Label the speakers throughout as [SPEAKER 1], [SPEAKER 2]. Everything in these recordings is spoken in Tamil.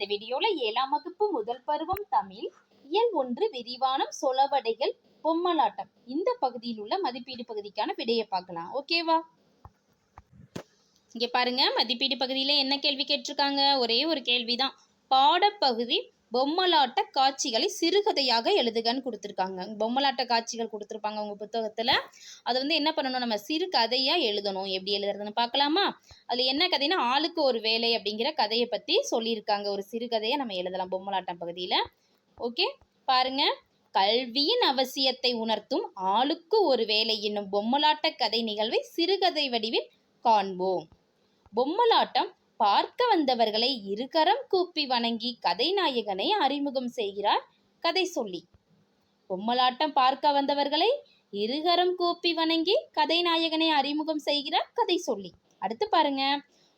[SPEAKER 1] இந்த வீடியோல ஏழாம் வகுப்பு முதல் பருவம் தமிழ் இயல் ஒன்று விரிவானம் சொலவடைகள் பொம்மலாட்டம் இந்த பகுதியில் உள்ள மதிப்பீடு பகுதிக்கான விடையை பார்க்கலாம். ஓகேவா இங்க பாருங்க மதிப்பீடு பகுதியில என்ன கேள்வி கேட்டிருக்காங்க? ஒரே ஒரு கேள்விதான். பாடப்பகுதி பொம்மலாட்ட காட்சிகளை சிறுகதையாக எழுதுகன்னு கொடுத்துருக்காங்க. பொம்மலாட்ட காட்சிகள் கொடுத்துருப்பாங்க உங்க புத்தகத்துல. அது வந்து என்ன பண்ணணும்? நம்ம சிறுகதையா எழுதணும். எப்படி எழுதுறதுன்னு பார்க்கலாமா? அதுல என்ன கதைன்னா ஆளுக்கு ஒரு வேலை அப்படிங்கிற கதையை பத்தி சொல்லியிருக்காங்க. ஒரு சிறுகதையை நம்ம எழுதலாம் பொம்மலாட்டம் பகுதியில. ஓகே? பாருங்க. கல்வியின் அவசியத்தை உணர்த்தும் ஆளுக்கு ஒரு வேலை என்னும் பொம்மலாட்ட கதை நிகழ்வை சிறுகதை வடிவில் காண்போம். பொம்மலாட்டம் பார்க்க வந்தவர்களை இருகரம் கூப்பி வணங்கி கதைநாயகனை அறிமுகம் செய்கிறார் கதை சொல்லி. பொம்மலாட்டம் பார்க்க வந்தவர்களை இருகரம் கூப்பி வணங்கி கதைநாயகனை அறிமுகம் செய்கிறார் கதை சொல்லி. அடுத்து பாருங்க.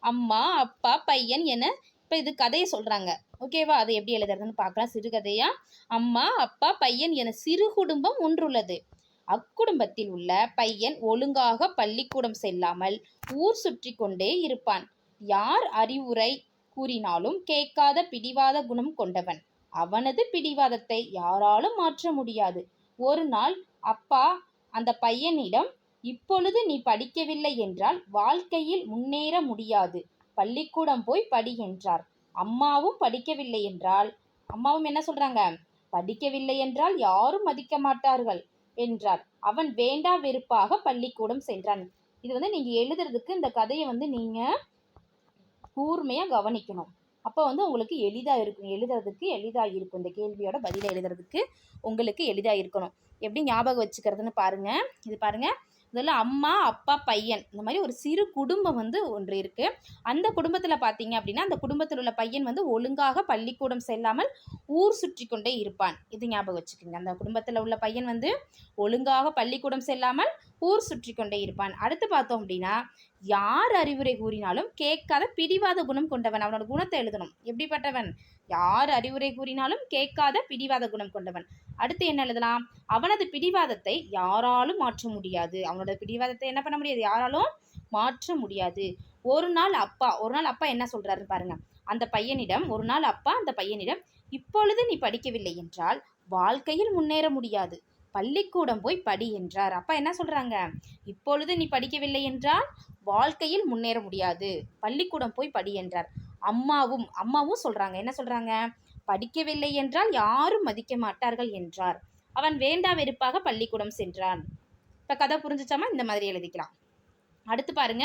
[SPEAKER 1] அம்மா அப்பா பையன் என இப்போ இது கதையை சொல்கிறாங்க ஓகேவா அதை எப்படி எழுதுறதுன்னு பார்க்கலாம். சிறுகதையா? அம்மா அப்பா பையன் என சிறு குடும்பம் ஒன்றுள்ளது. அக்குடும்பத்தில் உள்ள பையன் ஒழுங்காக பள்ளிக்கூடம் செல்லாமல் ஊர் சுற்றி கொண்டே இருப்பான். யார் அறிவுரை கூறினாலும் கேட்காத பிடிவாத குணம் கொண்டவன். அவனது பிடிவாதத்தை யாராலும் மாற்ற முடியாது. ஒரு நாள் அப்பா அந்த பையனிடம் இப்பொழுது நீ படிக்கவில்லை என்றால் வாழ்க்கையில் முன்னேற முடியாது. பள்ளிக்கூடம் போய் படி என்றார். அம்மாவும் படிக்கவில்லை என்றால் அம்மாவும் என்ன சொல்றாங்க? படிக்கவில்லை என்றால் யாரும் மதிக்க மாட்டார்கள் என்றார். அவன் வேண்டா வெறுப்பாக பள்ளிக்கூடம் சென்றான். இது வந்து நீங்க எழுதுறதுக்கு இந்த கதையை வந்து நீங்க கூர்மையாக கவனிக்கணும். அப்போ வந்து உங்களுக்கு எளிதாக இருக்கும். எழுதுறதுக்கு எளிதாக இருக்கும். இந்த கேள்வியோட பதிலை எழுதுறதுக்கு உங்களுக்கு எளிதாக இருக்கணும். எப்படி ஞாபகம் வச்சுக்கிறதுன்னு பாருங்கள் இது பாருங்கள் இதில் அம்மா அப்பா பையன். இந்த மாதிரி ஒரு சிறு குடும்பம் வந்து ஒன்று இருக்குது அந்த குடும்பத்தில் பார்த்தீங்க அப்படின்னா அந்த குடும்பத்தில் உள்ள பையன் வந்து ஒழுங்காக பள்ளிக்கூடம் செல்லாமல் ஊர் சுற்றி கொண்டே இருப்பான். இது ஞாபகம் வச்சுக்கோங்க. அந்த குடும்பத்தில் உள்ள பையன் வந்து ஒழுங்காக பள்ளிக்கூடம் செல்லாமல் ஊர் சுற்றி கொண்டே இருப்பான். அடுத்து பார்த்தோம் அப்படின்னா யார் அறிவுரை கூறினாலும் கேட்காத பிடிவாத குணம் கொண்டவன். அவனோட குணத்தை எழுதணும். எப்படிப்பட்டவன்? யார் அறிவுரை கூறினாலும் கேட்காத பிடிவாத குணம் கொண்டவன். அடுத்து என்ன எழுதலாம்? அவனது பிடிவாதத்தை யாராலும் மாற்ற முடியாது. அவனோட பிடிவாதத்தை என்ன பண்ண முடியாது? யாராலும் மாற்ற முடியாது. ஒரு நாள் அப்பா ஒரு நாள் அப்பா என்ன சொல்றாரு பாருங்க. அந்த பையனிடம் ஒரு நாள் அப்பா அந்த பையனிடம் இப்பொழுது நீ படிக்கவில்லை என்றால் வாழ்க்கையில் முன்னேற முடியாது. பள்ளிக்கூடம் போய் படி என்றார். அப்பா என்ன சொல்றாங்க? இப்பொழுது நீ படிக்கவில்லை என்றால் வாழ்க்கையில் முன்னேற முடியாது. பள்ளிக்கூடம் போய் படி என்றார். அம்மாவும் அம்மாவும் சொல்றாங்க. என்ன சொல்றாங்க? படிக்கவில்லை என்றால் யாரும் மதிக்க மாட்டார்கள் என்றார். அவன் வேண்டா வெறுப்பாக பள்ளிக்கூடம் சென்றான். இப்போ கதை புரிஞ்சுச்சாமா? இந்த மாதிரி எழுதிக்கலாம். அடுத்து பாருங்க.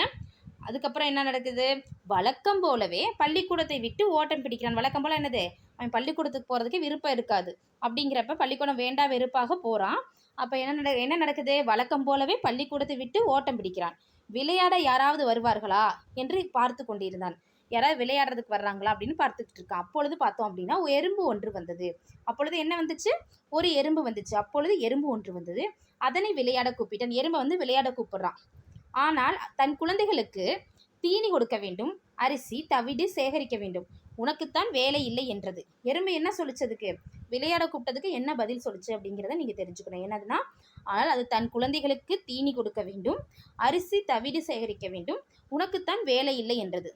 [SPEAKER 1] அதுக்கப்புறம் என்ன நடக்குது? வழக்கம் போலவே பள்ளிக்கூடத்தை விட்டு ஓட்டம் பிடிக்கிறான். வழக்கம் போல என்னது? அவன் பள்ளிக்கூடத்துக்கு போகிறதுக்கு விருப்பம் இருக்காது. அப்படிங்கிறப்ப பள்ளிக்கூடம் வேண்டா வெறுப்பாக போகிறான் அப்போ என்ன நட என்ன நடக்குது? வழக்கம் போலவே பள்ளிக்கூடத்தை விட்டு ஓட்டம் பிடிக்கிறான். விளையாட யாராவது வருவார்களா? என்று பார்த்து கொண்டிருந்தான். யாராவது விளையாடுறதுக்கு வர்றாங்களா? அப்படின்னு பார்த்துக்கிட்டு இருக்கான். அப்பொழுது பார்த்தோம் அப்படின்னா ஒரு எறும்பு ஒன்று வந்தது. அப்பொழுது என்ன வந்துச்சு? ஒரு எறும்பு வந்துச்சு. அப்பொழுது எறும்பு ஒன்று வந்தது. அதனை விளையாட கூப்பிட்டான். எறும்பை வந்து விளையாட கூப்பிடுறான். ஆனால் தன் குழந்தைகளுக்கு தீனி கொடுக்க வேண்டும். அரிசி தவிடு சேகரிக்க வேண்டும். உனக்குத்தான் வேலை இல்லை என்றது. எறும்பு என்ன சொல்லிச்சதுக்கு? விளையாட கூப்பிட்டதுக்கு என்ன பதில் சொல்லிச்சு அப்படிங்கிறத நீங்கள் தெரிஞ்சுக்கணும். என்னதுன்னா ஆனால் அது தன் குழந்தைகளுக்கு தீனி கொடுக்க வேண்டும். அரிசி தவிடு சேகரிக்க வேண்டும். உனக்குத்தான் வேலை இல்லை என்றது.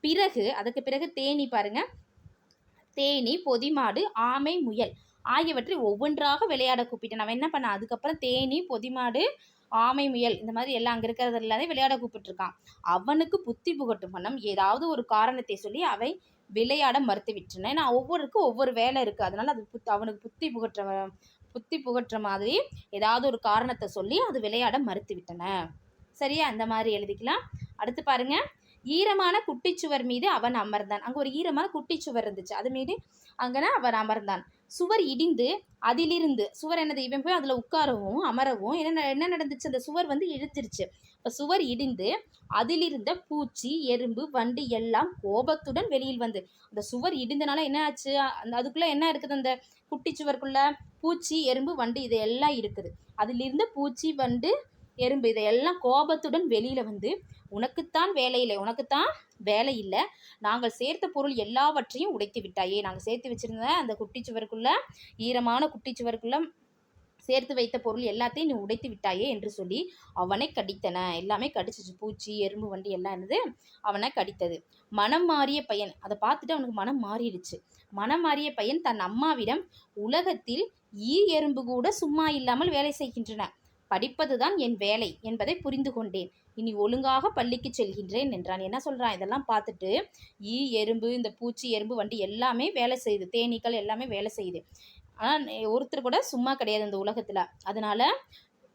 [SPEAKER 1] பிறகு அதுக்கு பிறகு தேனி பாருங்க. தேனி பொதிமாடு ஆமை முயல் ஆகியவற்றை ஒவ்வொன்றாக விளையாட கூப்பிட்டேன். அவன் என்ன பண்ண அதுக்கப்புறம் தேனி பொதிமாடு ஆமை முயல் இந்த மாதிரி எல்லாம் அங்கே இருக்கிறது எல்லாமே விளையாட கூப்பிட்டுருக்கான். அவனுக்கு புத்தி புகட்டும் வண்ணம் ஏதாவது ஒரு காரணத்தை சொல்லி அவை விளையாட மறுத்து விட்டன ஏன்னா ஒவ்வொருக்கும் ஒவ்வொரு வேலை இருக்குது அதனால் அது புத் அவனுக்கு புத்தி புகற்ற புத்தி புகற்ற மாதிரி ஏதாவது ஒரு காரணத்தை சொல்லி அது விளையாட மறுத்து விட்டன சரியா? அந்த மாதிரி எழுதிக்கலாம். அடுத்து பாருங்கள் ஈரமான குட்டிச்சுவர் மீது அவன் அமர்ந்தான். அங்கே ஒரு ஈரமான குட்டிச்சுவர் இருந்துச்சு. அது மீது அங்கன அவன் அமர்ந்தான். சுவர் இடிந்து அதிலிருந்து சுவர் என்னது இவன் போய் அதில் உட்காரவும் அமரவும் என்ன என்ன நடந்துச்சு? அந்த சுவர் வந்து இழுத்துருச்சு. இப்போ சுவர் இடிந்து அதிலிருந்த பூச்சி எறும்பு வண்டு எல்லாம் கோபத்துடன் வெளியில் வந்து அந்த சுவர் இடிந்தனால என்ன ஆச்சு? அந்த அதுக்குள்ளே என்ன இருக்குது? அந்த குட்டி சுவருக்குள்ளே பூச்சி எறும்பு வண்டு இது எல்லாம் இருக்குது. அதிலிருந்து பூச்சி வண்டு எறும்பு இதையெல்லாம் கோபத்துடன் வெளியில் வந்து உனக்குத்தான் வேலை இல்லை உனக்குத்தான் வேலை இல்லை. நாங்கள் சேர்த்த பொருள் எல்லாவற்றையும் உடைத்து விட்டாயே. நாங்கள் சேர்த்து வச்சிருந்த அந்த குட்டிச்சுவருக்குள்ள ஈரமான குட்டிச்சுவருக்குள்ள சேர்த்து வைத்த பொருள் எல்லாத்தையும் நீ உடைத்து விட்டாயே என்று சொல்லி அவனை கடித்தன. எல்லாமே கடிச்சிச்சு. பூச்சி எறும்பு வண்டி எல்லாம் இருந்தது அவனை கடித்தது. மனம் மாறிய பையன் அதை பார்த்துட்டு அவனுக்கு மனம் மாறிடுச்சு. மனம் மாறிய பையன் தன் அம்மாவிடம் உலகத்தில் ஈ எறும்பு கூட சும்மா இல்லாமல் வேலை செய்கின்றன. படிப்பதுதான் என் வேலை என்பதை புரிந்து கொண்டேன். இனி ஒழுங்காக பள்ளிக்கு செல்கின்றேன் என்றான். என்ன சொல்கிறான் இதெல்லாம் பார்த்துட்டு ஈ எறும்பு இந்த பூச்சி எறும்பு வண்டி எல்லாமே வேலை செய்யுது. தேனீக்கள் எல்லாமே வேலை செய்யுது. ஆனால் ஒருத்தர் கூட சும்மா கிடையாது இந்த உலகத்தில். அதனால்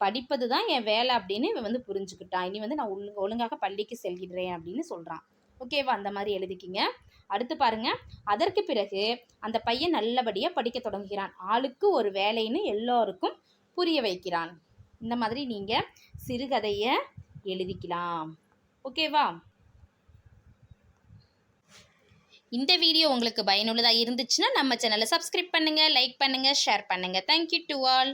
[SPEAKER 1] படிப்பது தான் என் வேலை அப்படின்னு இவன் வந்து புரிஞ்சுக்கிட்டான். இனி வந்து நான் ஒழுங்கு ஒழுங்காக பள்ளிக்கு செல்கின்றேன் அப்படின்னு சொல்கிறான் ஓகேவா? அந்த மாதிரி எழுதிக்கிங்க. அடுத்து பாருங்க. அதற்கு பிறகு அந்த பையன் நல்லபடியாக படிக்க தொடங்குகிறான். ஆளுக்கு ஒரு வேலைன்னு எல்லோருக்கும் புரிய வைக்கிறான். இந்த மாதிரி நீங்கள் சிறுகதையை எழுதிக்கலாம். ஓகேவா? இந்த வீடியோ உங்களுக்கு பயனுள்ளதாக இருந்துச்சுன்னா நம்ம சேனலை சப்ஸ்கிரைப் பண்ணுங்கள் லைக் பண்ணுங்கள் ஷேர் பண்ணுங்கள் தேங்க்யூ டு ஆல்